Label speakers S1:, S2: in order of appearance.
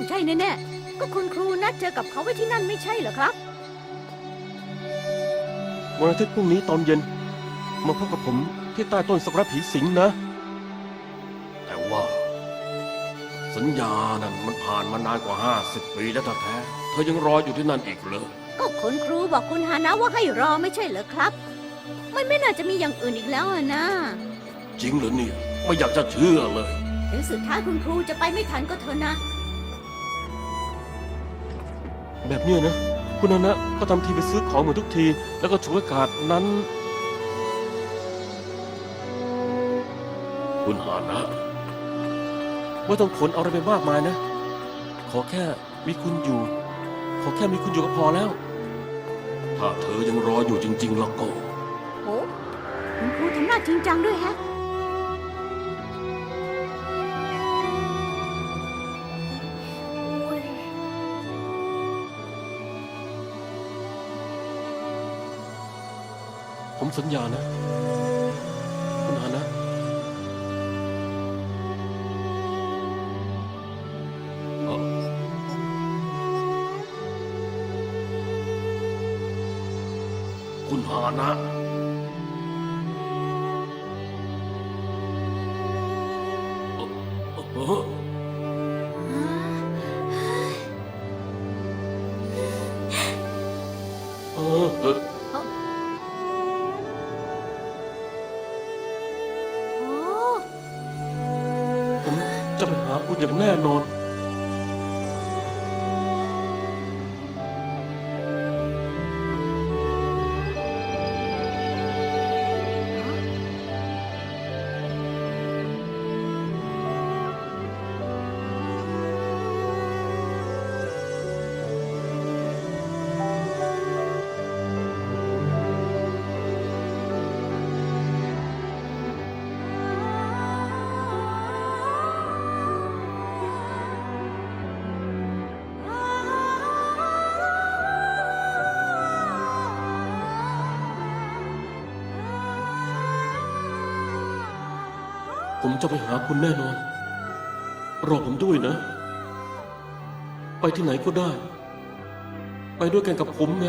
S1: ต้องใช่แน่ๆ ก็คุณครูนัดเจอกับเขาไว้ที่นั่นไม่ใช่เหรอครับ
S2: วันอาทิตย์พรุ่งนี้ตอนเย็น มาพบกับผมที่ใต้ต้นสักระผีสิงนะ แต่ว่า สัญญานั้นมันผ่านมานานกว่า 50 ปีแล้วแท้ๆเธอยังรออยู่ที่นั่นอีกเหรอ
S1: ก็คุณครูบอกคุณฮานะว่าให้รอไม่ใช่เหรอครับ มันไม่น่าจะมีอย่างอื่นอีกแล้วอะนะ
S2: จริงเหรอเนี่ย ไม่อยากจะเชื่อเลย
S1: ถึงสุดท้ายคุณครูจะไปไม่ทันก็เถอะนะ
S2: แบบเนี้ยนะ คุณนานะก็ทำทีไปซื้อของเหมือนทุกที แล้วก็ฉวยโอกาสนั้น คุณหานะ ไม่ต้องขนเอาอะไรไปมากมายนะ ขอแค่มีคุณอยู่ ขอแค่มีคุณอยู่ก็พอแล้ว ถ้าเธอยังรออยู่จริงๆแล้วก็
S1: โอ้คุณครูทำหน้าจริงจังด้วยแฮะ
S2: ผมสัญญานะ คุณหานะ คุณหานะเคุณอย่างแน่นอน ผมจะไปหาคุณแน่นอน รอผมด้วยนะ ไปที่ไหนก็ได้ ไปด้วยกันกับผมไง